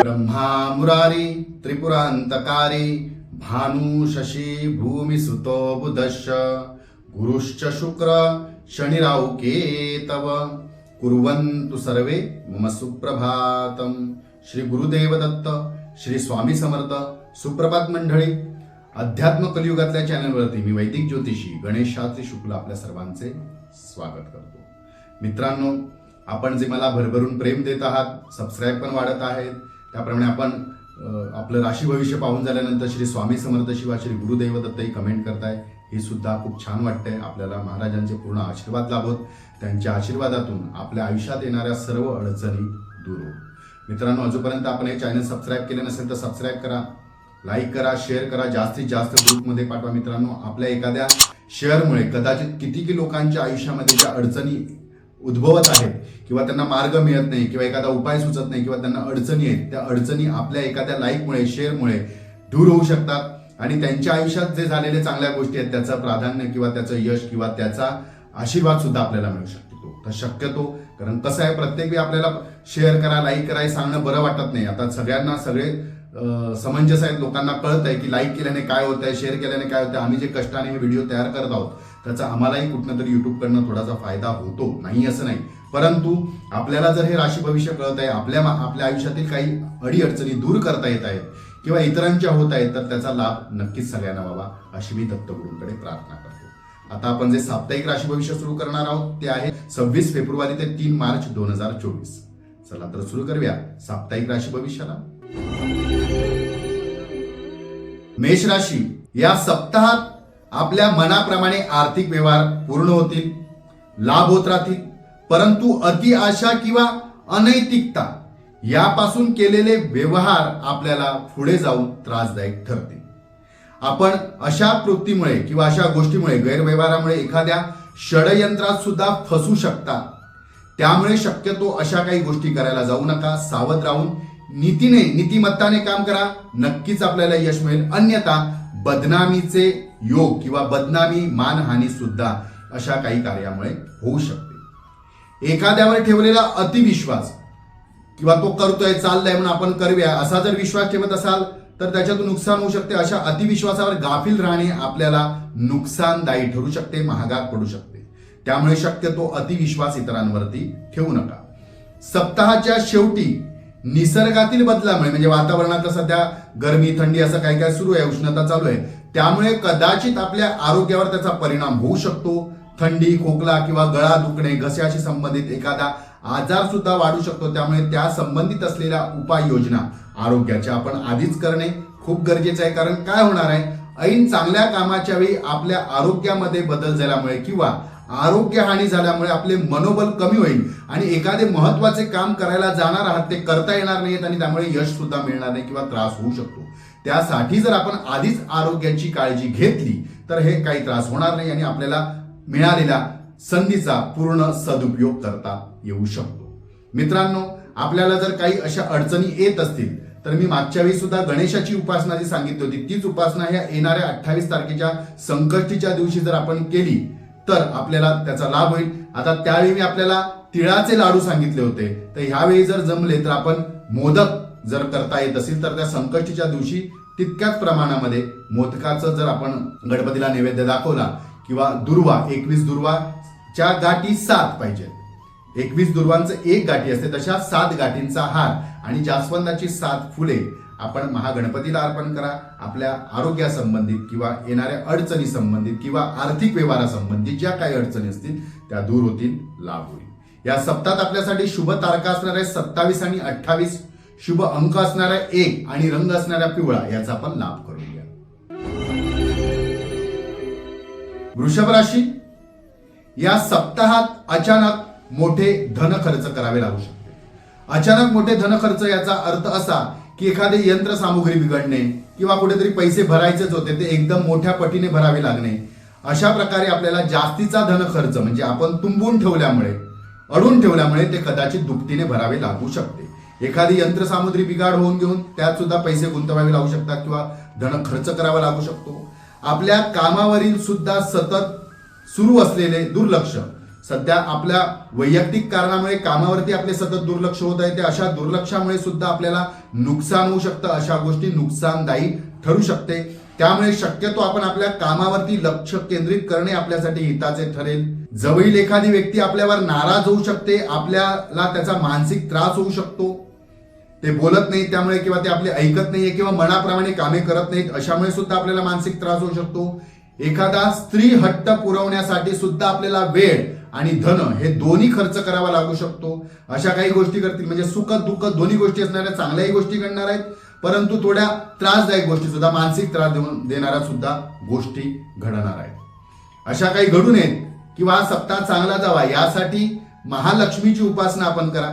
ब्रह्मा मुरारी त्रिपुरांतकारी भानु शशी भूमिसुतो बुधश गुरुश्च शुक्र शनिराव केतव कुर्वन्तु सर्वे मम सुप्रभातम श्री गुरुदेव दत्त श्री स्वामी समर्थ सुप्रभात मंडळी। अध्यात्म कलियुगातल्या चॅनलवरती मी वैदिक ज्योतिषी गणेश शास्त्री शुक्ल आपल्या सर्वांचे स्वागत करतो. मित्रांनो आपण जे मला भरभरून प्रेम देत आहात सबस्क्राईब पण वाढत आहेत त्याप्रमाणे आपण आपलं राशी भविष्य पाहून झाल्यानंतर श्री स्वामी समर्थ शिवा श्री गुरुदेव दत्तही कमेंट करताय. हे सुद्धा खूप छान वाटतंय. आपल्याला महाराजांचे पूर्ण आशीर्वाद लाभोत. त्यांच्या आशीर्वादातून आपल्या आयुष्यात येणाऱ्या सर्व अडचणी दूर होत. मित्रांनो अजूनपर्यंत आपण हे चॅनल सबस्क्राईब केले नसेल तर सबस्क्राईब करा. लाईक करा शेअर करा. जास्तीत जास्त ग्रुपमध्ये पाठवा मित्रांनो. आपल्या एखाद्या शेअरमुळे कदाचित किती लोकांच्या आयुष्यामध्ये ज्या अडचणी उद्भवत आहेत किंवा त्यांना मार्ग मिळत नाही किंवा एखादा उपाय सुचत नाही किंवा त्यांना अडचणी आहेत त्या अडचणी आपल्या एखाद्या लाईकमुळे शेअरमुळे दूर होऊ शकतात. आणि त्यांच्या आयुष्यात जे झालेले चांगल्या गोष्टी आहेत त्याचं प्राधान्य किंवा त्याचं यश किंवा त्याचा आशीर्वाद सुद्धा आपल्याला मिळू शकतो. तर शक्यतो कारण कसं आहे प्रत्येक वेळी आपल्याला शेअर करा लाईक करा हे सांगणं बरं वाटत नाही. आता सगळ्यांना सगळे समंजस आहेत लोकांना कळत आहे की लाईक केल्याने काय होत आहे शेअर केल्याने काय होतं आम्ही जे कष्टाने हे व्हिडिओ तयार करत आहोत त्याचा आम्हालाही कुठनं तरी युट्यूबकडनं थोडासा फायदा होतो. नाही असं नाही. परंतु आपल्याला जर हे राशी भविष्य कळत आहे आपल्या आपल्या आयुष्यातील काही अडीअडचणी दूर करता येत आहेत किंवा इतरांच्या होत आहेत तर त्याचा लाभ नक्कीच सगळ्यांना व्हावा अशी मी दत्तगुरूंकडे प्रार्थना करतो. आता आपण जे साप्ताहिक राशी भविष्य सुरू करणार आहोत ते आहे सव्वीस फेब्रुवारी ते तीन मार्च दोन हजार चोवीस. चला तर सुरू करूया साप्ताहिक राशी भविष्याला. मेष राशी या सप्ताहात आपल्या मनाप्रमाणे आर्थिक व्यवहार पूर्ण होतील लाभ होत राहतील. परंतु अति आशा किंवा अनैतिकता यापासून केलेले व्यवहार आपल्याला पुढे जाऊन त्रासदायक ठरतील. आपण अशा कृतीमुळे किंवा अशा गोष्टीमुळे गैरव्यवहारामुळे एखाद्या षडयंत्रात सुद्धा फसू शकता. त्यामुळे शक्यतो अशा काही गोष्टी करायला जाऊ नका सावध राहून नीतीने नीतिमत्ताने काम करा. नक्कीच आपल्याला यश मिळेल. अन्यथा बदनामीचे योग किंवा बदनामी मानहानी सुद्धा अशा काही कार्यामुळे होऊ शकते. एखाद्यावर ठेवलेला अतिविश्वास किंवा तो करतोय चाललाय म्हणून आपण करूया असा जर विश्वास ठेवत असाल तर त्याच्यातून नुकसान होऊ शकते. अशा अतिविश्वासावर गाफील राहणे आपल्याला नुकसानदायी ठरू शकते महागात पडू शकते. त्यामुळे शक्यतो अतिविश्वास इतरांवरती ठेवू नका. सप्ताहाच्या शेवटी निसर्गातील बदलामुळे म्हणजे वातावरणात सध्या गरमी थंडी असं काय काय सुरू आहे उष्णता चालू आहे. त्यामुळे कदाचित आपल्या आरोग्यावर त्याचा परिणाम होऊ शकतो. थंडी खोकला किंवा गळा दुखणे घस्याशी संबंधित एखादा आजार सुद्धा वाढू शकतो. त्यामुळे त्या संबंधित असलेल्या उपाययोजना आरोग्याच्या आपण आधीच करणे खूप गरजेचं आहे. कारण काय होणार आहे? ऐन चांगल्या कामाच्या वेळी आपल्या आरोग्यामध्ये बदल झाल्यामुळे किंवा आरोग्य हानी झाल्यामुळे आपले मनोबल कमी होईल आणि एखादे महत्त्वाचे काम करायला जाणार आहात ते करता येणार नाहीत आणि त्यामुळे यश सुद्धा मिळणार नाही किंवा त्रास होऊ शकतो. त्यासाठी जर आपण आधीच आरोग्याची काळजी घेतली तर हे काही त्रास होणार नाही आणि आपल्याला मिळालेल्या संधीचा पूर्ण सदुपयोग करता येऊ शकतो. मित्रांनो आपल्याला जर काही अशा अडचणी येत असतील तर मी मागच्या वेळी सुद्धा गणेशाची उपासना जी सांगितली होती तीच उपासना ह्या येणाऱ्या अठ्ठावीस तारखेच्या संकष्टीच्या दिवशी जर आपण केली तर आपल्याला त्याचा लाभ होईल. आता त्यावेळी मी आपल्याला तिळाचे लाडू सांगितले होते. तर ह्यावेळी जर जमले तर आपण मोदक जर करता येत असेल तर त्या संकष्टीच्या दिवशी तितक्याच प्रमाणामध्ये मोदकाचं जर आपण गणपतीला नैवेद्य दाखवला किंवा दुर्वा एकवीस दुर्वाच्या गाठी सात पाहिजेत एकवीस दुर्वांचं एक गाठी असते तशा सात गाठींचा हार आणि जास्वंदाची सात फुले आपण महागणपतीला अर्पण करा आपल्या आरोग्यासंबंधित किंवा येणाऱ्या अडचणी संबंधित किंवा आर्थिक व्यवहारासंबंधित ज्या काही अडचणी असतील त्या दूर होतील लाभ होईल. या सप्तात आपल्यासाठी शुभ तारखा असणाऱ्या सत्तावीस आणि अठ्ठावीस. शुभ अंक असणाऱ्या एक आणि रंग असणाऱ्या पिवळा याचा आपण लाभ करून घ्या. वृषभ राशी या सप्ताहात अचानक मोठे धन खर्च करावे लागू शकते. अचानक मोठे धन खर्च याचा अर्थ असा की एखादी यंत्रसामुग्री बिघडणे किंवा कुठेतरी पैसे भरायचेच होते ते एकदम मोठ्या पटीने भरावे लागणे. अशा प्रकारे आपल्याला जास्तीचा धन खर्च म्हणजे आपण तुंबून ठेवल्यामुळे अडून ठेवल्यामुळे ते कदाचित दुपटीने भरावे लागू शकते. एखादी यंत्रसामुग्री बिघाड होऊन घेऊन त्यात सुद्धा पैसे गुंतवावे लागू शकतात किंवा धन खर्च करावा लागू शकतो. आपल्या कामावरील सुद्धा सतत सुरू असलेले दुर्लक्ष सध्या आपल्या वैयक्तिक कारणामुळे कामावरती आपले सतत दुर्लक्ष होत आहे ते अशा दुर्लक्षामुळे सुद्धा आपल्याला नुकसान होऊ शकतं अशा गोष्टी नुकसानदायी ठरू शकते. त्यामुळे शक्यतो आपण आपल्या कामावरती लक्ष केंद्रित करणे आपल्यासाठी हिताचे ठरेल. जवळील एखादी व्यक्ती आपल्यावर नाराज होऊ शकते आपल्याला त्याचा मानसिक त्रास होऊ शकतो. ते बोलत नाही त्यामुळे किंवा ते आपले ऐकत नाहीये किंवा मनाप्रमाणे कामे करत नाहीत अशामुळे सुद्धा आपल्याला मानसिक त्रास होऊ शकतो. एखादा स्त्री हट्ट पुरवण्यासाठी सुद्धा आपल्याला वेळ आणि धन हे दोन्ही खर्च करावा लागू शकतो. अशा काही गोष्टी करतील. म्हणजे सुख दुःख दोन्ही गोष्टी असणाऱ्या चांगल्याही गोष्टी घडणार आहेत. परंतु थोड्या त्रासदायक गोष्टी सुद्धा मानसिक त्रास देऊन देणाऱ्या सुद्धा गोष्टी घडणार आहेत. अशा काही घडू नयेत किंवा हा सप्ताह चांगला जावा यासाठी महालक्ष्मीची उपासना आपण करा.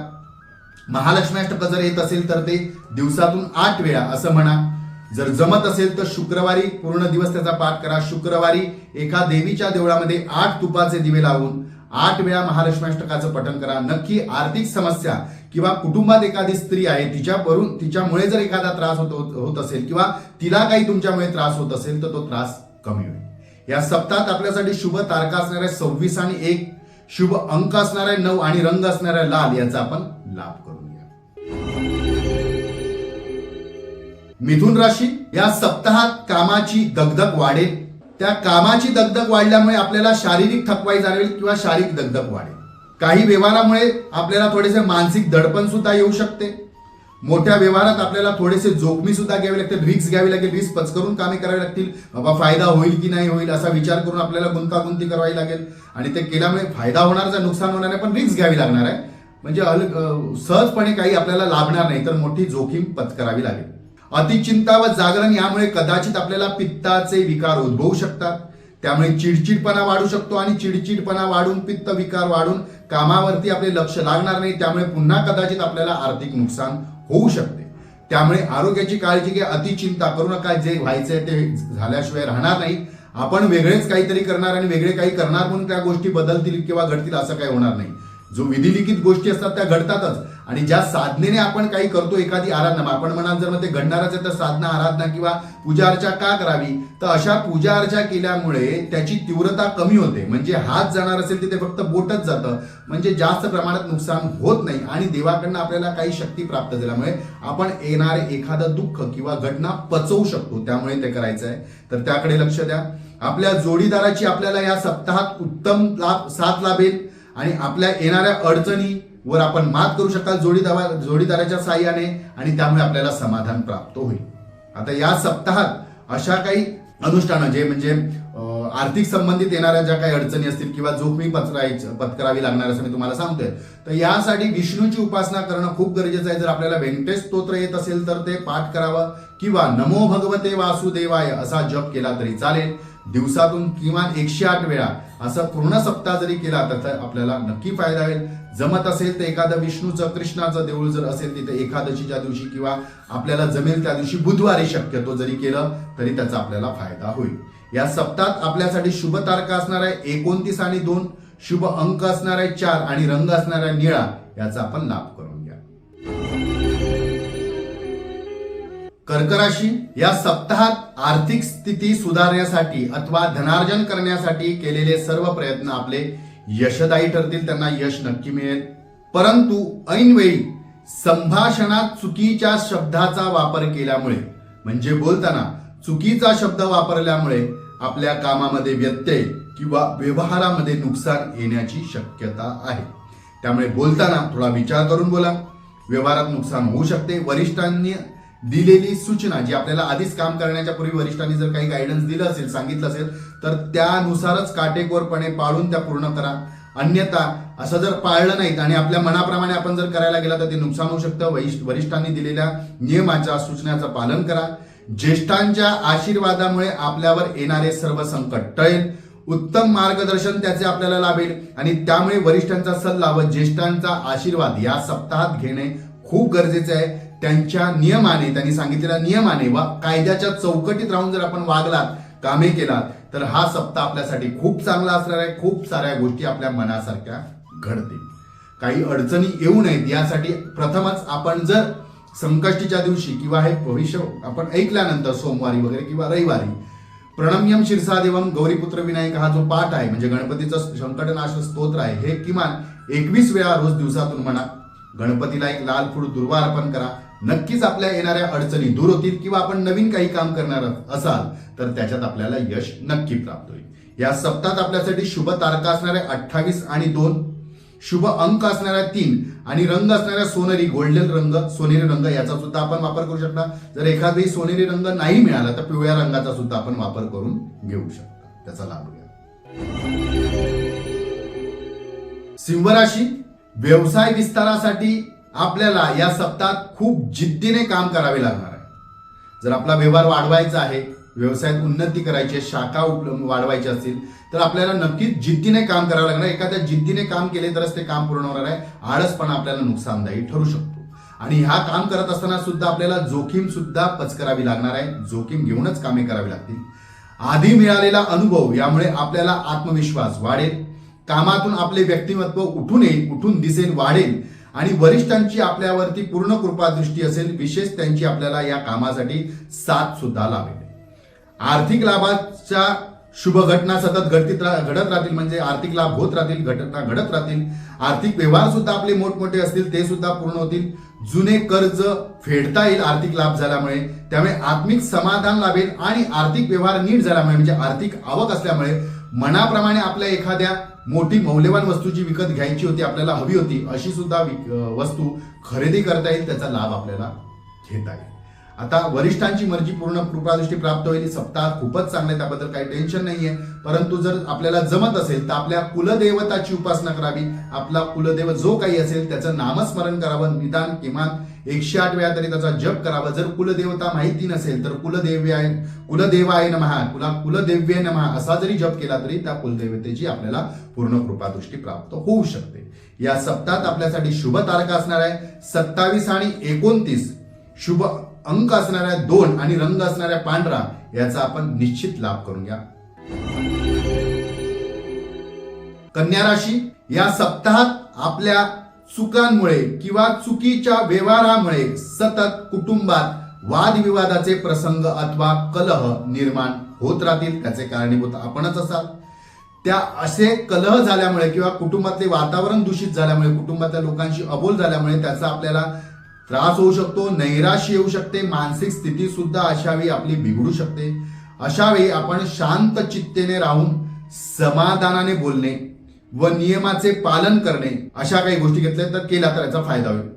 महालक्ष्मी अष्टक जर येत असेल तर ते दिवसातून आठ वेळा असं म्हणा. जर जमत असेल तर शुक्रवारी पूर्ण दिवस त्याचा पाठ करा. शुक्रवारी एका देवीच्या देवळामध्ये आठ तुपाचे दिवे लावून आठ वेळा महालक्ष्मी अष्टकाचं पठण करा. नक्की आर्थिक समस्या किंवा कुटुंबात एखादी स्त्री आहे तिच्यावरून तिच्यामुळे जर एखादा त्रास होत होत असेल किंवा तिला काही तुमच्यामुळे त्रास होत असेल तर तो त्रास कमी होईल. या सप्ताहात आपल्यासाठी शुभ तारखा असणाऱ्या सव्वीस आणि एक. शुभ अंक असणाऱ्या नऊ आणि रंग असणाऱ्या लाल. याचा आपण लाभ करून घ्या. मिथुन राशी या सप्ताहात कामाची दगदग वाढेल. त्या कामाची दगदग वाढल्यामुळे आपल्याला शारीरिक थकवाई जाणवेल किंवा शारीरिक दगदग वाढेल. काही व्यवहारामुळे आपल्याला थोडेसे मानसिक दडपण सुद्धा येऊ शकते. मोठ्या व्यवहारात आपल्याला थोडेसे जोखमी सुद्धा घ्यावे लागतील रिक्स घ्यावी लागेल रिक्स पत्करून कामे करावी लागतील. बाबा फायदा होईल की नाही होईल असा विचार करून आपल्याला गुंतागुंती करावी लागेल. आणि ते केल्यामुळे फायदा होणार जर नुकसान होणार नाही पण रिक्स घ्यावी लागणार आहे. म्हणजे अल- सहजपणे काही आपल्याला लाभणार नाही तर मोठी जोखीम पत्करावी लागेल. अतिचिंता व जागरण यामुळे कदाचित आपल्याला पित्ताचे विकार उद्भवू शकतात. त्यामुळे चिडचिडपणा वाढू शकतो आणि चिडचिडपणा वाढून पित्त विकार वाढून कामावरती आपले लक्ष लागणार नाही. त्यामुळे पुन्हा कदाचित आपल्याला आर्थिक नुकसान होऊ शकते. त्यामुळे आरोग्याची काळजी घ्या. अतिचिंता करू नका. जे व्हायचंय ते झाल्याशिवाय राहणार नाही. आपण वेगळेच काहीतरी करणार आणि वेगळे काही करणार म्हणून त्या गोष्टी बदलतील किंवा घडतील असं काही होणार नाही. जो विधिलिखित गोष्टी असतात त्या घडतातच. आणि ज्या साधनेने आपण काही करतो एखादी आराधना आपण म्हणाल जर मग ते घडणारच आहे तर साधना आराधना किंवा पूजा अर्चा का करावी? तर अशा पूजा अर्चा केल्यामुळे त्याची तीव्रता कमी होते. म्हणजे हात जाणार असेल तिथे फक्त बोटच जातं. म्हणजे जास्त प्रमाणात नुकसान होत नाही आणि देवाकडनं आपल्याला काही शक्ती प्राप्त झाल्यामुळे आपण येणारे एखादं दुःख किंवा घटना पचवू शकतो. त्यामुळे ते करायचं आहे तर त्याकडे लक्ष द्या. आपल्या जोडीदाराची आपल्याला या सप्ताहात उत्तम लाभ साथ लाभेल. आणि आपल्या येणाऱ्या अडचणीवर आपण मात करू शकाल जोडीदार जोडीदाराच्या साह्याने आणि त्यामुळे आपल्याला समाधान प्राप्त होईल. आता या सप्ताहात अशा काही अनुष्ठानं जे म्हणजे आर्थिक संबंधित येणाऱ्या ज्या काही अडचणी असतील किंवा जोखमी पत्रायचं पत्करावी लागणार असं मी तुम्हाला सांगतोय तर यासाठी विष्णूची उपासना करणं खूप गरजेचं आहे. जर आपल्याला व्यंकटेश स्तोत्र येत असेल तर ते पाठ करावं किंवा नमो भगवते वासुदेवाय असा जप केला तरी चालेल. दिवसातून किमान एकशे आठ वेळा असा पूर्ण सप्ताह जरी केला तर आपल्याला नक्की फायदा होईल. जमत असेल तर एखादं विष्णूचं कृष्णाचं देऊळ जर असेल तिथे एकादशीच्या दिवशी किंवा आपल्याला जमेल त्या दिवशी बुधवारी शक्यतो जरी केलं तरी त्याचा आपल्याला फायदा होईल. या सप्ताहात आपल्यासाठी शुभ तारखा असणार आहे एकोणतीस आणि दोन शुभ अंक असणार आहे चार आणि रंग असणार आहे निळा याचा आपण लाभ करून घ्या. कर्कराशी या सप्ताहात आर्थिक स्थिती सुधारण्यासाठी अथवा धनार्जन करण्यासाठी केलेले सर्व प्रयत्न आपले यशदायी ठरतील त्यांना यश नक्की मिळेल. परंतु ऐनवेळी संभाषणात चुकीच्या शब्दाचा वापर केल्यामुळे म्हणजे बोलताना चुकीचा शब्द वापरल्यामुळे आपल्या कामामध्ये व्यत्यय किंवा व्यवहारामध्ये नुकसान येण्याची शक्यता आहे. त्यामुळे बोलताना थोडा विचार करून बोला. व्यवहारात नुकसान होऊ शकते. वरिष्ठांनी दिलेली सूचना जी आपल्याला आधीच काम करण्याच्या पूर्वी वरिष्ठांनी जर काही गायडन्स दिलं असेल सांगितलं असेल तर त्यानुसारच काटेकोरपणे पाळून त्या पूर्ण करा. अन्यथा असं जर पाळलं नाहीत आणि आपल्या मनाप्रमाणे आपण जर करायला गेला तर ते नुकसान होऊ शकतं. वरिष्ठांनी दिलेल्या नियमाच्या सूचनाचं पालन करा. ज्येष्ठांच्या आशीर्वादामुळे आपल्यावर येणारे सर्व संकट टळेल. उत्तम मार्गदर्शन त्याचे आपल्याला लाभेल आणि त्यामुळे वरिष्ठांचा सल्ला व ज्येष्ठांचा आशीर्वाद या सप्ताहात घेणे खूप गरजेचे आहे. त्यांच्या नियमाने त्यांनी सांगितलेल्या नियमाने वा कायद्याच्या चौकटीत राहून जर आपण वागलात कामे केलात तर हा सप्ताह आपल्यासाठी खूप चांगला असणार आहे. खूप साऱ्या गोष्टी आपल्या मनासारख्या घडतील. काही अडचणी येऊ नयेत. यासाठी प्रथमच आपण जर संकष्टीच्या दिवशी किंवा हे भविष्य आपण ऐकल्यानंतर सोमवारी वगैरे किंवा रविवारी प्रणम्यम शिरसादेवम गौरीपुत्र विनायक हा जो पाठ आहे म्हणजे गणपतीचा संकटनाश स्तोत्र आहे हे किमान एकवीस वेळा रोज दिवसातून म्हणा गणपतीला एक लाल फूड दुर्वा अर्पण करा नक्कीच आपल्या येणाऱ्या अडचणी दूर होतील किंवा आपण नवीन काही काम करणार असाल तर त्याच्यात आपल्याला यश नक्की प्राप्त होईल. या सप्तात आपल्यासाठी शुभ तारका असणाऱ्या अठ्ठावीस आणि दोन शुभ अंक असणाऱ्या तीन आणि रंग असणाऱ्या सोनेरी गोल्डन रंग सोनेरी रंग याचा सुद्धा आपण वापर करू शकता. जर एखादी सोनेरी रंग नाही मिळाला तर पिवळ्या रंगाचा सुद्धा आपण वापर करून घेऊ शकता. त्याचा लाभ घ्या. सिंहराशी व्यवसाय विस्तारासाठी आपल्याला या सप्ताहात खूप जिद्दीने काम करावे लागणार आहे. जर आपला व्यवहार वाढवायचा आहे व्यवसायात उन्नती करायची आहे शाखा उपलब्ध वाढवायची असतील तर आपल्याला नक्कीच जिद्दीने काम करावं लागणार एखाद्या जिद्दीने काम केले तरच ते काम पूर्ण होणार आहे. आळसपणा आपल्याला नुकसानदायी ठरू शकतो. आणि हा काम करत असताना सुद्धा आपल्याला जोखीम सुद्धा पचकरावी लागणार आहे. जोखीम घेऊनच कामे करावी लागतील. आधी मिळालेला अनुभव यामुळे आपल्याला आत्मविश्वास वाढेल. कामातून आपले व्यक्तिमत्व उठून येईल उठून दिसेल वाढेल. आणि वरिष्ठांची आपल्यावरती पूर्ण कृपादृष्टी असेल विशेष त्यांची आपल्याला या कामासाठी साथ सुद्धा लावेल आर्थिक लाभाच्या शुभ घटना सतत घडतीत घडत राहतील म्हणजे आर्थिक लाभ होत राहतील घटना घडत राहतील. आर्थिक व्यवहार सुद्धा आपले मोठमोठे असतील ते सुद्धा पूर्ण होतील. जुने कर्ज फेडता येईल आर्थिक लाभ झाल्यामुळे. त्यामुळे आत्मिक समाधान लाभेल आणि आर्थिक व्यवहार नीट झाल्यामुळे म्हणजे आर्थिक आवक असल्यामुळे मनाप्रमाणे आपल्या एखाद्या मोठी मौल्यवान वस्तू जी विकत घ्यायची होती आपल्याला हवी होती अशी सुद्धा विक- वस्तू खरेदी करता येईल त्याचा लाभ आपल्याला घेता येईल. आता वरिष्ठांची मर्जी पूर्ण कृपादृष्टी प्राप्त होईल सप्ताह खूपच चांगले आहे त्याबद्दल काही टेन्शन नाहीये. परंतु जर आपल्याला जमत असेल तर आपल्या कुलदेवताची उपासना करावी. आपला कुलदेव जो काही असेल त्याचं नामस्मरण करावं निदान किमान एकशे आठ वेळा तरी त्याचा जप करावा. जर कुलदेवता माहिती नसेल तर कुलदेव्याय कुलदेवाय नमहा कुला कुलदेव्य नमहा असा जरी जप केला तरी त्या कुलदेवतेची आपल्याला पूर्ण कृपादृष्टी प्राप्त होऊ शकते. या सप्ताहात आपल्यासाठी शुभ तारखा असणार आहे सत्तावीस आणि एकोणतीस. शुभ अंक असणाऱ्या दोन आणि रंग असणाऱ्या पांढरा याचा आपण निश्चित लाभ करून घ्या. कन्या राशी या सप्ताहात आपल्या चुकांमुळे किंवा चुकीच्या व्यवहारामुळे सतत कुटुंबात वादविवादाचे प्रसंग अथवा कलह निर्माण होत राहतील त्याचे कारणीभूत आपणच असाल. त्या असे कलह झाल्यामुळे किंवा कुटुंबातले वातावरण दूषित झाल्यामुळे कुटुंबातल्या लोकांशी अबोल झाल्यामुळे त्याचा आपल्याला त्रास होऊ शकतो नैराश्य येऊ शकते मानसिक स्थिती सुद्धा अशा वेळी आपली बिघडू शकते. अशा वेळी आपण शांत चित्तेने राहून समाधानाने बोलणे व नियमाचे पालन करणे अशा काही गोष्टी घेतल्या तर केल्या तर याचा फायदा होईल.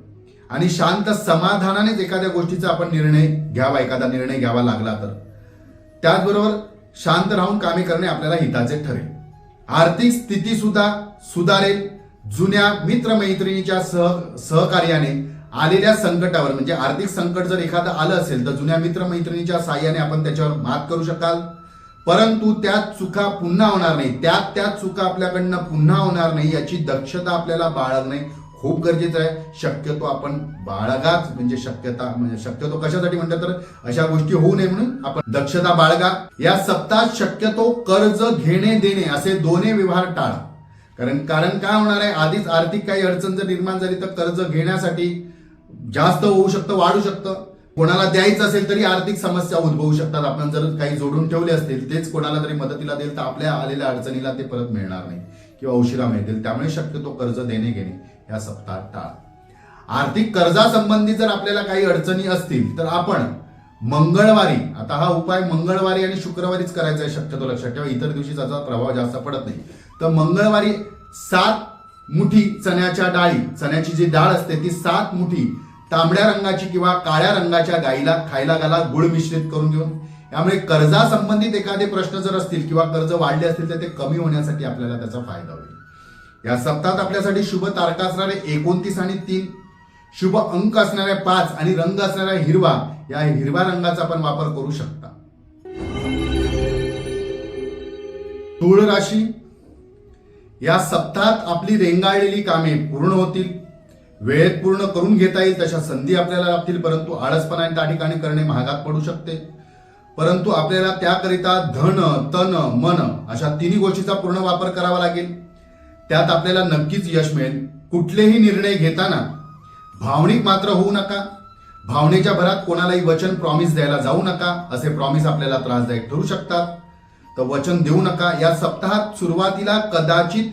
आणि शांत समाधानानेच एखाद्या गोष्टीचा आपण निर्णय घ्यावा एखादा निर्णय घ्यावा लागला तर. त्याचबरोबर शांत राहून कामे करणे आपल्याला हिताचे ठरेल. आर्थिक स्थिती सुद्धा सुधारेल. जुन्या मित्रमैत्रिणीच्या सह सहकार्याने आलेल्या संकटावर म्हणजे आर्थिक संकट जर एखादं आलं असेल तर जुन्या मित्रमैत्रिणीच्या साह्याने आपण त्याच्यावर मात करू शकाल. परंतु त्या चुका पुन्हा होणार नाही. त्यात त्या चुका आपल्याकडनं पुन्हा होणार नाही याची दक्षता आपल्याला बाळगणे खूप गरजेचं आहे. शक्यतो आपण बाळगाच म्हणजे शक्यता म्हणजे शक्यतो कशासाठी म्हणतात तर अशा गोष्टी होऊ नये म्हणून आपण दक्षता बाळगा. या सप्ताहात शक्यतो कर्ज घेणे देणे असे दोन्ही व्यवहार टाळा. कारण कारण काय होणार आहे? आधीच आर्थिक काही अडचण जर निर्माण झाली तर कर्ज घेण्यासाठी जास्त होऊ शकतं वाढू शकतं. कोणाला द्यायचं असेल तरी आर्थिक समस्या उद्भवू शकतात. आपण जर काही जोडून ठेवले असतील तेच कोणाला तरी मदतीला देईल तर आपल्या आलेल्या अडचणीला ते परत मिळणार नाही. किंवा उशिरा मिळतील. त्यामुळे शक्यतो कर्ज देणे घेणे या सप्ताहात टाळा. आर्थिक कर्जासंबंधी जर आपल्याला काही अडचणी असतील तर आपण मंगळवारी आता हा उपाय मंगळवारी आणि शुक्रवारीच करायचा आहे शक्यतो लक्षात ठेवा. इतर दिवशी त्याचा प्रभाव जास्त पडत नाही. तर मंगळवारी सात मुठी चण्याच्या डाळी चण्याची जी डाळ असते ती सात मुठी तांबड्या रंगाची किंवा काळ्या रंगाच्या गाईला खायला घाला गुळ मिश्रित करून घेऊन. यामुळे कर्जासंबंधित एखादे प्रश्न जर असतील किंवा कर्ज वाढले असतील तर ते कमी होण्यासाठी आपल्याला त्याचा फायदा होईल. या सप्ताहात आपल्यासाठी शुभ तारका असणारे एकोणतीस आणि तीन शुभ अंक असणाऱ्या पाच आणि रंग असणाऱ्या हिरवा या हिरव्या रंगाचा आपण वापर करू शकता. तुळ राशी या सप्ताहात आपली रेंगाळलेली कामे पूर्ण होतील. वेळेत पूर्ण करून घेता येईल तशा संधी आपल्याला लाभतील परंतु आळसपणा त्या ठिकाणी करणे महागात पडू शकते. परंतु आपल्याला त्याकरिता धन तन मन अशा तिन्ही गोष्टीचा पूर्ण वापर करावा लागेल. त्यात आपल्याला नक्कीच यश मिळेल. कुठलेही निर्णय घेताना भावनिक मात्र होऊ नका. भावनेच्या भरात कोणालाही वचन प्रॉमिस द्यायला जाऊ नका असे प्रॉमिस आपल्याला त्रासदायक ठरू शकतात. तर वचन देऊ नका. या सप्ताहात सुरुवातीला कदाचित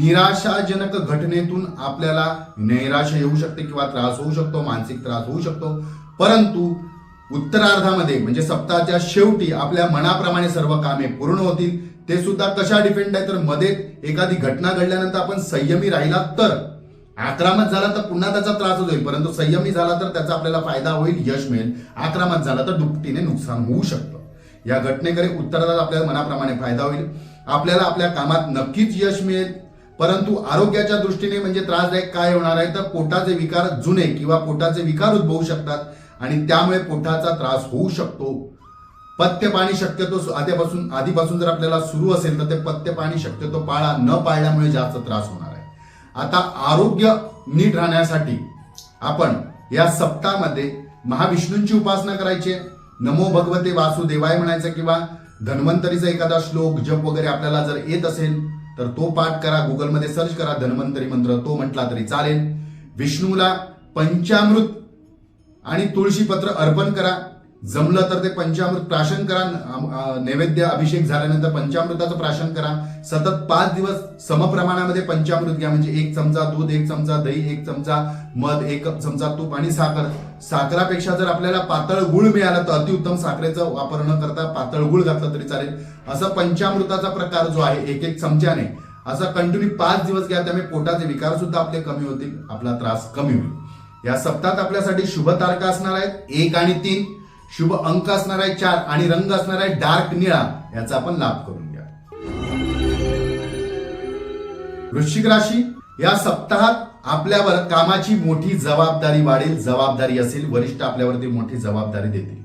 निराशाजनक घटनेतून आपल्याला नैराश्य येऊ शकते किंवा त्रास होऊ शकतो मानसिक त्रास होऊ शकतो. परंतु उत्तरार्धामध्ये म्हणजे सप्ताहाच्या शेवटी आपल्या मनाप्रमाणे सर्व कामे पूर्ण होतील. ते सुद्धा कशा डिपेंड आहे? तर मध्ये एखादी घटना घडल्यानंतर आपण संयमी राहिला तर. आक्रमक झाला तर पुन्हा त्याचा त्रास होईल. परंतु संयमी झाला तर त्याचा आपल्याला फायदा होईल यश मिळेल. आक्रमक झाला तर दुपटीने नुकसान होऊ शकतं. या घटनेकडे उत्तरार्धात आपल्या मनाप्रमाणे फायदा होईल. आपल्याला आपल्या कामात नक्कीच यश मिळेल. परंतु आरोग्याच्या दृष्टीने म्हणजे त्रासदायक काय होणार आहे? तर पोटाचे विकार जुने किंवा पोटाचे विकार उद्भवू शकतात आणि त्यामुळे पोटाचा त्रास होऊ शकतो. पथ्य पाणी शक्यतो आधीपासून आधीपासून जर आपल्याला सुरू असेल तर ते पथ्य पाणी शक्यतो पाळा न पाळल्यामुळे जास्त त्रास होणार आहे. आता आरोग्य नीट राहण्यासाठी आपण या सप्ताहामध्ये महाविष्णूंची उपासना करायची नमो भगवते वासुदेवाय म्हणायचं किंवा धन्वंतरीचा एखादा श्लोक जप वगैरे आपल्याला जर येत असेल तर तो पाठ करा गुगलमध्ये सर्च करा धन्वंतरी मंत्र तो म्हटला तरी चालेल. विष्णूला पंचामृत आणि तुळशीपत्र अर्पण करा. जमलं तर ते पंचामृत प्राशन करा नैवेद्य अभिषेक झाल्यानंतर पंचामृताचं प्राशन करा. सतत पाच दिवस समप्रमाणामध्ये पंचामृत घ्या म्हणजे एक चमचा दूध एक चमचा दही एक चमचा मध एक चमचा तूप आणि साखर. साखरापेक्षा जर आपल्याला पातळ गुळ मिळाला तर अतिउत्तम साखरेचा वापर न करता पातळ गुळ घातला तरी चालेल. असं पंचामृताचा प्रकार जो आहे एक एक चमच्याने असा कंटिन्यू पाच दिवस घ्या त्यामुळे पोटाचे विकार सुद्धा आपले कमी होतील आपला त्रास कमी होईल. या सप्ताहात आपल्यासाठी शुभ तारखा असणार आहेत एक आणि तीन. शुभ अंक असणार आहे चार आणि रंग असणार आहे डार्क निळा याचा आपण लाभ करून घ्या. वृश्चिक राशी या सप्ताहात आपल्यावर कामाची मोठी जबाबदारी वाढेल जबाबदारी असेल वरिष्ठ आपल्यावरती मोठी जबाबदारी देतील.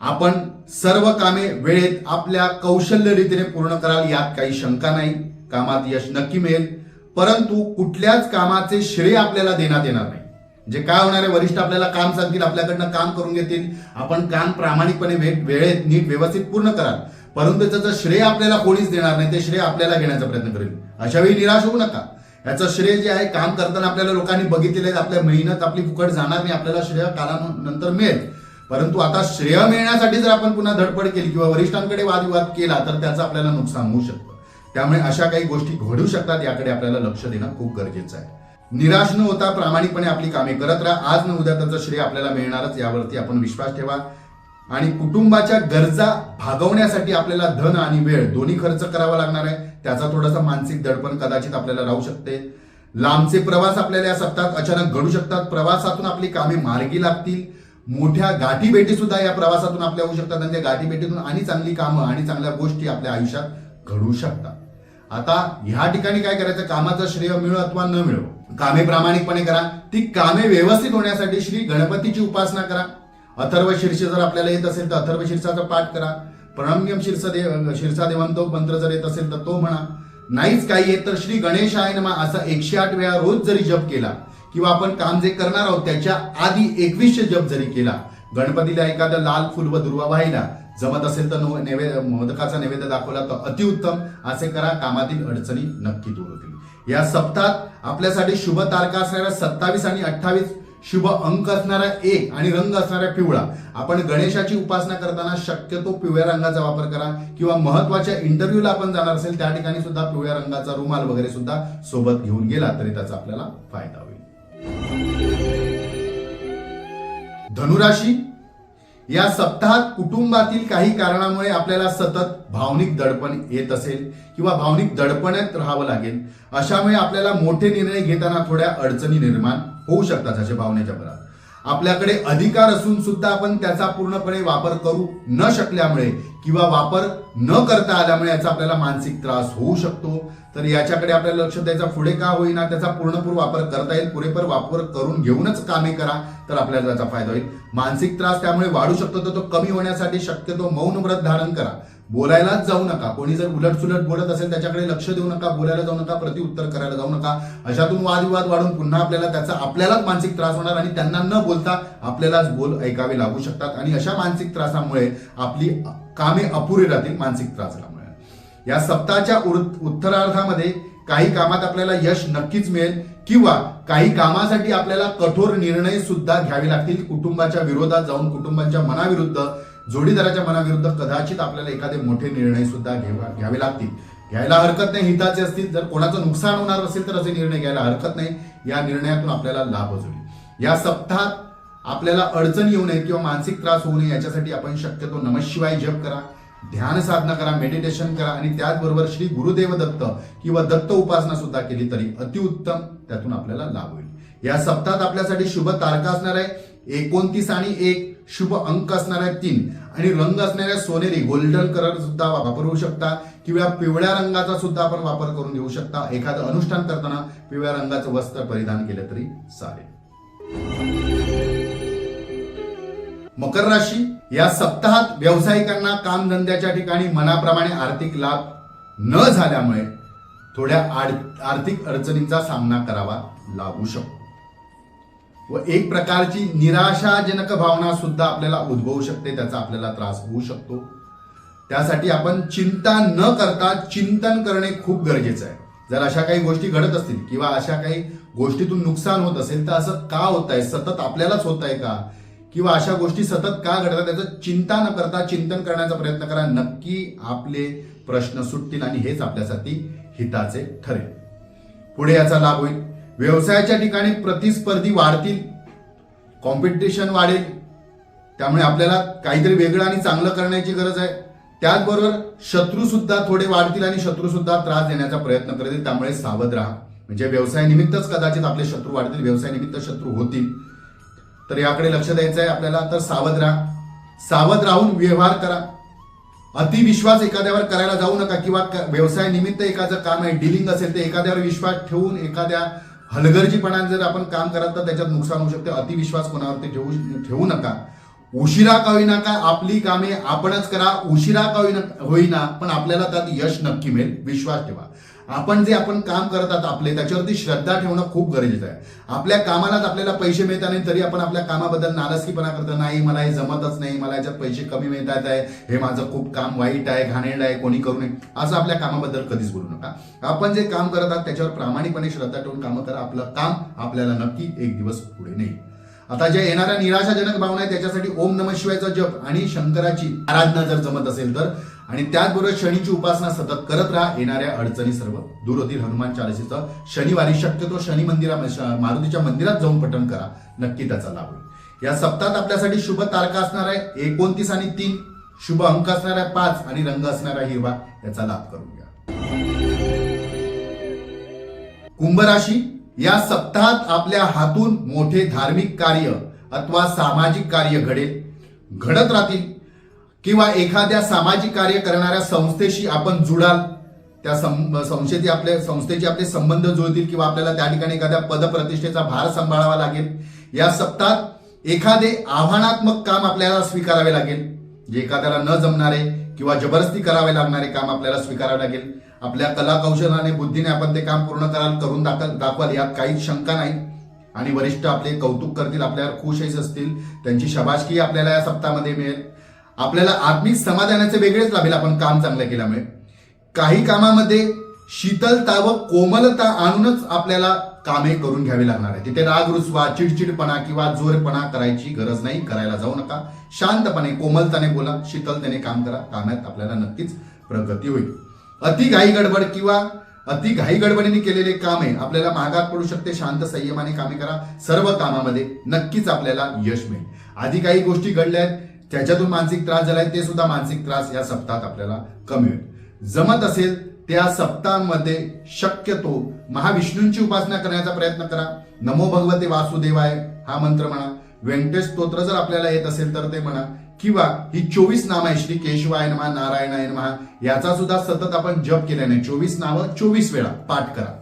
आपण सर्व कामे वेळेत आपल्या कौशल्य रीतीने पूर्ण कराल यात काही शंका नाही कामात यश नक्की मिळेल परंतु कुठल्याच कामाचे श्रेय आपल्याला देण्यात येणार नाही. जे काय होणार आहे वरिष्ठ आपल्याला काम सांगतील आपल्याकडनं काम करून घेतील. आपण काम प्रामाणिकपणे वे- वेळेत नीट व्यवस्थित पूर्ण कराल. परंतु त्याचं श्रेय आपल्याला कोणीच देणार नाही ते श्रेय आपल्याला घेण्याचा प्रयत्न करेल. अशावेळी निराश होऊ नका. याचं श्रेय जे आहे काम करताना आपल्याला लोकांनी बघितलेलं आहे आपल्या मेहनत आपली फुकट जाणार नाही आपल्याला श्रेय कालानंतर मिळेल. परंतु आता श्रेय मिळण्यासाठी जर आपण पुन्हा धडपड केली किंवा वरिष्ठांकडे वादविवाद केला तर त्याचं आपल्याला नुकसान होऊ शकतं. त्यामुळे अशा काही गोष्टी घडू शकतात याकडे आपल्याला लक्ष देणं खूप गरजेचं आहे. निराश न होता प्रामाणिकपणे आपली कामे करत राहा. आज न उद्या त्याचं श्रेय आपल्याला मिळणारच यावरती आपण विश्वास ठेवा. आणि कुटुंबाच्या गरजा भागवण्यासाठी आपल्याला धन आणि वेळ दोन्ही खर्च करावा लागणार आहे. त्याचा थोडासा मानसिक दडपण कदाचित आपल्याला राहू शकते. लांबचे प्रवास आपल्याला या सप्ताहात अचानक घडू शकतात. प्रवासातून आपली कामे मार्गी लागतील. मोठ्या गाठीभेटी सुद्धा या प्रवासातून आपल्या होऊ शकतात. आणि त्या गाठीभेटीतून आणि चांगली कामं आणि चांगल्या गोष्टी आपल्या आयुष्यात घडू शकतात. आता ह्या ठिकाणी काय करायचं? कामाचं श्रेय मिळो अथवा न मिळो. कामे प्रामाणिकपणे करा. ती कामे व्यवस्थित होण्यासाठी श्री गणपतीची उपासना करा. अथर्व शीर्ष जर आपल्याला येत असेल तर अथर्व शीर्षाचा पाठ करा. प्रणम्यम शीर्षदेव शीर्षादेवांतो मंत्र जर येत असेल तर तो म्हणा. नाहीच काही येत तर श्री गणेशाय नमा असा एकशे आठ वेळा रोज जरी जप केला किंवा आपण काम जे करणार आहोत त्याच्या आधी एकवीसशे जप जरी केला गणपतीला एखादं लाल फुल व दुर्वा वाहिला जमत असेल तर नैवेद नैवेद्य मोदकाचा नैवेद्य दाखवला तर अतिउत्तम. असे करा कामातील अडचणी नक्की दूर होतील. या सप्ताहात आपल्यासाठी शुभ तारखा असणाऱ्या सत्तावीस आणि अठ्ठावीस शुभ अंक असणारा एक आणि रंग असणारा पिवळा. आपण गणेशाची उपासना करताना शक्यतो पिवळ्या रंगाचा वापर करा किंवा महत्त्वाच्या इंटरव्ह्यूला आपण जाणार असेल त्या ठिकाणी सुद्धा पिवळ्या रंगाचा रुमाल वगैरे सुद्धा सोबत घेऊन गेला तरी त्याचा आपल्याला फायदा होईल. धनुराशी या सप्ताहात कुटुंबातील काही कारणामुळे आपल्याला सतत भावनिक दडपण येत असेल किंवा भावनिक दडपणात राहावं लागेल अशामुळे आपल्याला मोठे निर्णय घेताना थोड्या अडचणी निर्माण होऊ शकतात अशा भावनेच्या भरात आपल्याकडे अधिकार असून सुद्धा आपण त्याचा पूर्णपणे वापर करू न शकल्यामुळे किंवा वापर न करता आल्यामुळे याचा आपल्याला मानसिक त्रास होऊ शकतो. तर याच्याकडे आपल्याला लक्ष द्यायचा पुढे का होईना त्याचा पूर्णपूर वापर करता येईल. पुरेपूर वापर करून घेऊनच कामे करा तर आपल्याला त्याचा फायदा होईल. मानसिक त्रास त्यामुळे वाढू शकतो तर तो कमी होण्यासाठी शक्यतो मौन व्रत धारण करा. बोलायलाच जाऊ नका. कोणी जर उलट सुलट बोलत असेल त्याच्याकडे लक्ष देऊ नका बोलायला जाऊ नका प्रतिउत्तर करायला जाऊ नका. अशातून वादविवाद वाढून पुन्हा आपल्याला त्याचा आपल्यालाच मानसिक त्रास होणार आणि त्यांना न बोलता आपल्यालाच बोल ऐकावे लागू शकतात. आणि अशा मानसिक त्रासामुळे आपली कामे अपुरी राहतील मानसिक त्रासामुळे या सप्ताहाच्या उत्तरार्धामध्ये काही कामात आपल्याला यश नक्कीच मिळेल किंवा काही कामासाठी आपल्याला कठोर निर्णय सुद्धा घ्यावे लागतील. कुटुंबाच्या विरोधात जाऊन कुटुंबाच्या मनाविरुद्ध जोडीदाराच्या मनाविरुद्ध कदाचित आपल्याला एखादे मोठे निर्णय सुद्धा घ्यावा घ्यावे लागतील. घ्यायला हरकत नाही हिताचे असतील. जर कोणाचं नुकसान होणार असेल तर असे निर्णय घ्यायला हरकत नाही. या निर्णयातून आपल्याला लाभ होईल. या सप्ताहात आपल्याला अडचण येऊ नये किंवा मानसिक त्रास होऊ नये याच्यासाठी आपण शक्यतो नमशिवाय जप करा. ध्यान साधना करा मेडिटेशन करा आणि त्याचबरोबर श्री गुरुदेव दत्त किंवा दत्त उपासना सुद्धा केली तरी अतिउत्तम त्यातून आपल्याला लाभ होईल. या सप्ताहात आपल्यासाठी शुभ तारका असणार आहे. एकोणतीस आणि एक शुभ अंक असणाऱ्या तीन. आणि रंग असणाऱ्या सोनेरी गोल्डन कलर सुद्धा वापरू शकता. किंवा पिवळ्या रंगाचा सुद्धा आपण वापर करून घेऊ शकता. एखादं अनुष्ठान करताना पिवळ्या रंगाचं वस्त्र परिधान केलं तरी चालेल. मकर राशी या सप्ताहात व्यावसायिकांना कामधंद्याच्या ठिकाणी मनाप्रमाणे आर्थिक लाभ न झाल्यामुळे थोड्या आर्थिक अडचणींचा सामना करावा लागू शकतो. व एक प्रकारची निराशाजनक भावना सुद्धा आपल्याला उद्भवू शकते त्याचा आपल्याला त्रास होऊ शकतो. त्यासाठी आपण चिंता न करता चिंतन करणे खूप गरजेचं आहे. जर अशा काही गोष्टी घडत असतील किंवा अशा काही गोष्टीतून नुकसान होत असेल तर असं का होत आहे? सतत आपल्यालाच होत आहे का? किंवा अशा गोष्टी सतत का घडतात? त्याचं चिंता न करता चिंतन करण्याचा प्रयत्न करा. नक्की आपले प्रश्न सुटतील आणि हेच आपल्यासाठी हिताचे ठरेल. पुढे याचा लाभ होईल. व्यवसायाच्या ठिकाणी प्रतिस्पर्धी वाढतील कॉम्पिटिशन वाढेल. त्यामुळे आपल्याला काहीतरी वेगळं आणि चांगलं करण्याची गरज आहे. त्याचबरोबर शत्रूसुद्धा थोडे वाढतील आणि शत्रूसुद्धा त्रास देण्याचा प्रयत्न करतील. त्यामुळे सावध राहा. म्हणजे व्यवसाय निमित्तच कदाचित आपले शत्रू वाढतील व्यवसाय निमित्त शत्रू होतील. तर याकडे लक्ष द्यायचं आहे आपल्याला. तर सावध राहा. सावध राहून व्यवहार करा. अतिविश्वास एखाद्यावर करायला जाऊ नका किंवा क- व्यवसाय निमित्त एखादं काम आहे डीलिंग असेल ते एखाद्यावर विश्वास ठेवून एखाद्या हलगर्जीपणाने जर आपण काम करत तर त्याच्यात नुकसान होऊ शकते. अतिविश्वास कोणावरती ठेवू ठेवू नका. उशिरा का होईना का आपली कामे आपणच करा. उशिरा का होईना होईना पण आपल्याला त्यात यश नक्की मिळेल. विश्वास ठेवा. आपण जे आपण काम करत आहात आपले त्याच्यावरती श्रद्धा ठेवणं खूप गरजेचं आहे. आपल्या कामालाच आपल्याला पैसे मिळत नाही तरी आपण आपल्या कामाबद्दल नाराजकीपणा करतो. नाही मला हे जमतच नाही मला याच्यात पैसे कमी मिळतात आहे हे माझं खूप काम वाईट आहे घाणेरडं आहे कोणी करू नये असं आपल्या कामाबद्दल कधीच बोलू नका. आपण जे काम करत आहात त्याच्यावर प्रामाणिकपणे श्रद्धा ठेवून कामं करा. आपलं काम आपल्याला नक्की एक दिवस पुढे नेईल. आता ज्या येणाऱ्या निराशाजनक भावना आहे त्याच्यासाठी ओम नम शिवायचा जप आणि शंकराची आराधना जर जमत असेल तर आणि त्याचबरोबर शनीची उपासना सतत करत राहा. येणाऱ्या अडचणी सर्व दूर होतील. हनुमान चालिसीचं शनिवारी शक्यतो शनी मंदिरा मारुतीच्या मंदिरात जाऊन पठण करा. नक्की त्याचा लाभ होईल. या सप्ताहात आपल्यासाठी शुभ तारखा असणार आहे. एकोणतीस आणि तीन. शुभ अंक असणार आहे पाच आणि रंग असणार आहे हिरवा. याचा लाभ करून घ्या. कुंभ राशी. या सप्ताहात आपल्या हातून मोठे धार्मिक कार्य अथवा सामाजिक कार्य घडेल. घडत राहतील. किंवा एखाद्या सामाजिक कार्य करणाऱ्या संस्थेशी आपण जुडाल त्या सं- संस्थेची आपले संस्थेचे आपले संबंध जुळतील किंवा आपल्याला त्या ठिकाणी एखाद्या पदप्रतिष्ठेचा भार सांभाळावा लागेल. या सप्ताहात एखादे आव्हानात्मक काम आपल्याला स्वीकारावे लागेल. जे एखाद्याला न जमणारे किंवा जबरदस्ती करावे लागणारे काम आपल्याला स्वीकारावे लागेल. आपल्या कला कौशल्याने बुद्धीने आपण ते काम पूर्ण कराल करून दाखल दाखवाल यात काहीच शंका नाही. आणि वरिष्ठ आपले कौतुक करतील आपल्यावर खुशच असतील त्यांची शबाशकी आपल्याला या सप्ताहामध्ये मिळेल. आपल्याला आत्मिक समाधानाचे वेगळेच लाभेल आपण काम चांगलं केल्यामुळे. काही कामामध्ये शीतलता व कोमलता आणूनच आपल्याला कामे करून घ्यावी लागणार आहे तिथे राग रुसवा चिडचिडपणा किंवा जोरपणा करायची गरज नाही करायला जाऊ नका. शांतपणे कोमलताने बोला शीतलतेने काम करा कामात आपल्याला नक्कीच प्रगती होईल. अति घाई गडबड किंवा अति घाई गडबडीने केलेले कामे आपल्याला महागात पडू शकते शांत संयमाने कामे करा. सर्व कामामध्ये नक्कीच आपल्याला यश मिळेल. आधी काही गोष्टी घडल्या आहेत त्याच्यातून मानसिक त्रास झालाय ते सुद्धा मानसिक त्रास या सप्ताहात आपल्याला कमी होईल. जमत असेल त्या सप्ताहामध्ये शक्यतो महाविष्णूंची उपासना करण्याचा प्रयत्न करा. नमो भगवते वासुदेवाय हा मंत्र म्हणा. व्यंकटेश स्तोत्र जर आपल्याला येत असेल तर ते म्हणा. किंवा ही चोवीस नाम आहे श्री केशवाय नमा नारायणाय नमा याचा सुद्धा सतत आपण जप केल्याने चोवीस नावं चोवीस वेळा पाठ करा.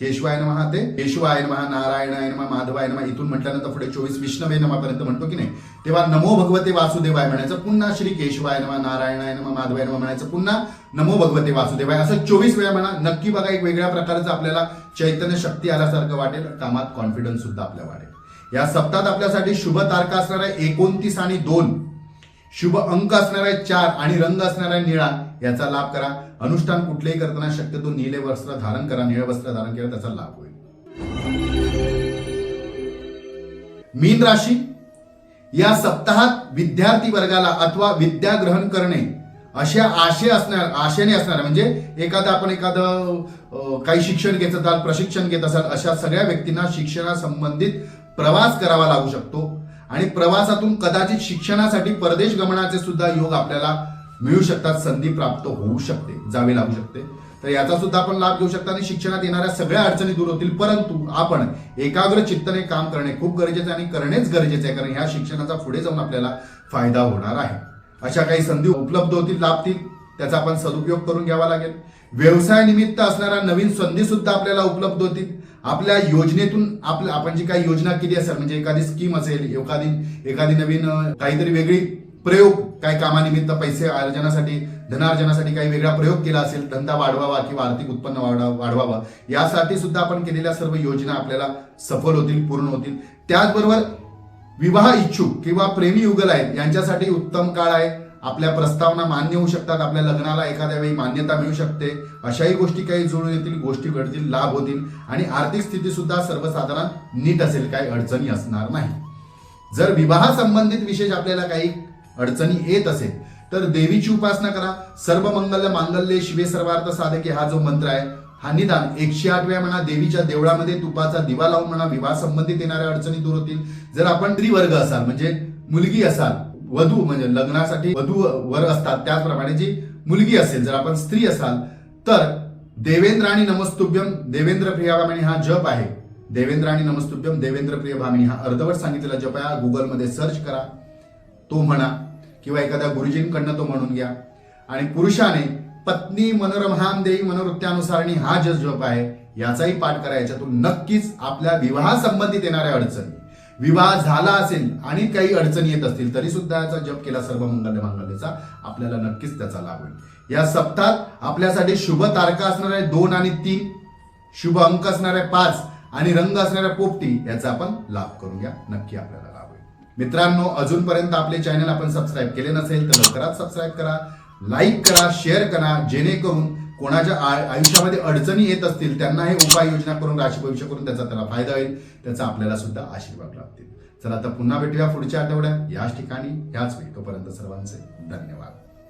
केशवाय नमः ते. केशवाय नमः नारायणाय नमः माधवाय नमः इथून म्हटल्यानंतर पुढे चोवीस विष्णवे नमापर्यंत म्हणतो की नाही. तेव्हा नमो भगवते वासुदेवाय म्हणायचं पुन्हा श्री केशवाय नमा नारायणाय नमा माधवाय नमा म्हणायचं पुन्हा नमो भगवते वासुदेवाय. असं चोवीस वेळा म्हणा. नक्की बघा एक वेगळ्या प्रकारचं आपल्याला चैतन्य शक्ती आल्यासारखं वाटेल. कामात कॉन्फिडन्स सुद्धा आपल्या वाढेल या सप्तात आपल्यासाठी शुभ तारखा असणार आहे एकोणतीस आणि दोन. शुभ अंक असणार आहे चार आणि रंग असणार आहे निळा. याचा लाभ करा. अनुष्ठान कुठलेही करताना शक्यतो निळे वस्त्र धारण करा निळे वस्त्र धारण केलं त्याचा लाभ होईल. मीन राशी या सप्ताहात विद्यार्थी वर्गाला अथवा विद्या ग्रहण करणे अशा आशे असणार आशेने असणार म्हणजे एखादं आपण एखादं काही शिक्षण घेत असाल प्रशिक्षण घेत असाल अशा सगळ्या व्यक्तींना शिक्षणासंबंधित प्रवास करावा लागू शकतो. आणि प्रवासातून कदाचित शिक्षणासाठी परदेश गमनाचे सुद्धा योग आपल्याला मिळू शकतात संधी प्राप्त होऊ शकते जावे लागू शकते. तर याचा सुद्धा आपण लाभ घेऊ शकता आणि शिक्षणात येणाऱ्या सगळ्या अडचणी दूर होतील. परंतु आपण एकाग्र चित्तने काम करणे खूप गरजेचे आहे आणि करणेच गरजेचे आहे कारण ह्या शिक्षणाचा पुढे जाऊन आपल्याला फायदा होणार आहे. अशा काही संधी उपलब्ध होतील लाभतील त्याचा आपण सदुपयोग करून घ्यावा लागेल. व्यवसाय निमित्त असणाऱ्या नवीन संधी सुद्धा आपल्याला उपलब्ध होतील. आपल्या योजनेतून आपल्या आपण जी काही योजना केली असेल म्हणजे एखादी स्कीम असेल एखादी एखादी नवीन काहीतरी वेगळी प्रयोग काही कामानिमित्त पैसे अर्जनासाठी धनार्जनासाठी काही वेगळा प्रयोग केला असेल धंदा वाढवावा किंवा आर्थिक उत्पन्न वाढवा वाढवावा यासाठी सुद्धा आपण केलेल्या सर्व योजना आपल्याला सफल होतील पूर्ण होतील. त्याचबरोबर विवाह इच्छुक किंवा प्रेमी युगल आहेत यांच्यासाठी उत्तम काळ आहे. आपल्या प्रस्तावना मान्य होऊ शकतात आपल्या लग्नाला एखाद्या वेळी मान्यता मिळू शकते. अशाही गोष्टी काही जुळून येतील गोष्टी घडतील लाभ होतील. आणि आर्थिक स्थिती सुद्धा सर्वसाधारण नीट असेल काही अडचणी असणार नाही. जर विवाह संबंधित विशेष आपल्याला काही अडचणी येत असेल तर देवीची उपासना करा. सर्व मंगल मांगल्य शिवे सर्वार्थ साधके हा जो मंत्र आहे हा निदान एकशे आठव्या म्हणा देवीच्या देवळामध्ये तुपाचा दिवा लावून म्हणा विवाह संबंधित येणाऱ्या अडचणी दूर होतील. जर आपण त्रिवर्ग असाल म्हणजे मुलगी असाल वधू म्हणजे लग्नासाठी वधू वर असतात त्याचप्रमाणे जी मुलगी असेल जर आपण स्त्री असाल तर देवेंद्र आणि नमस्तुभ्यम देवेंद्र प्रियाभामिनी हा जप आहे. देवेंद्र आणि नमस्तुभ्यम देवेंद्र प्रिय भामिनी हा अर्धवट सांगितलेला जप आहे. गुगलमध्ये सर्च करा. तो म्हणा किंवा एखाद्या गुरुजींकडनं तो म्हणून घ्या. आणि पुरुषाने पत्नी मनोरमहान देवी मनोवृत्त्यानुसारणी हा जो जप आहे याचाही पाठ करायचा याच्यातून नक्कीच आपल्या विवाहासंबंधित येणाऱ्या अडचणी. विवाह झाला असेल आणि काही अडचणी येत असतील तरी सुद्धा याचा जप केला सर्व मंगल्य मांगल्याचा आपल्याला नक्कीच त्याचा लाभ होईल. या सप्ताहात आपल्यासाठी शुभ तारका असणारे दोन आणि तीन शुभ अंक असणारे पाच आणि रंग असणाऱ्या पोपटी याचा आपण लाभ करून घ्या. नक्की आपल्याला मित्रांनो अजूनपर्यंत आपले चॅनल आपण सबस्क्राईब केले नसेल तर लवकरात सबस्क्राईब करा लाईक करा शेअर करा जेणेकरून कोणाच्या आयुष्यामध्ये अडचणी येत असतील त्यांना हे उपाययोजना करून राशी भविष्य करून त्याचा त्याला फायदा होईल त्याचा आपल्याला सुद्धा आशीर्वाद लाभतील. चला आता पुन्हा भेटूया पुढच्या आठवड्यात. याच ठिकाणी याच वेळी तोपर्यंत सर्वांचे धन्यवाद.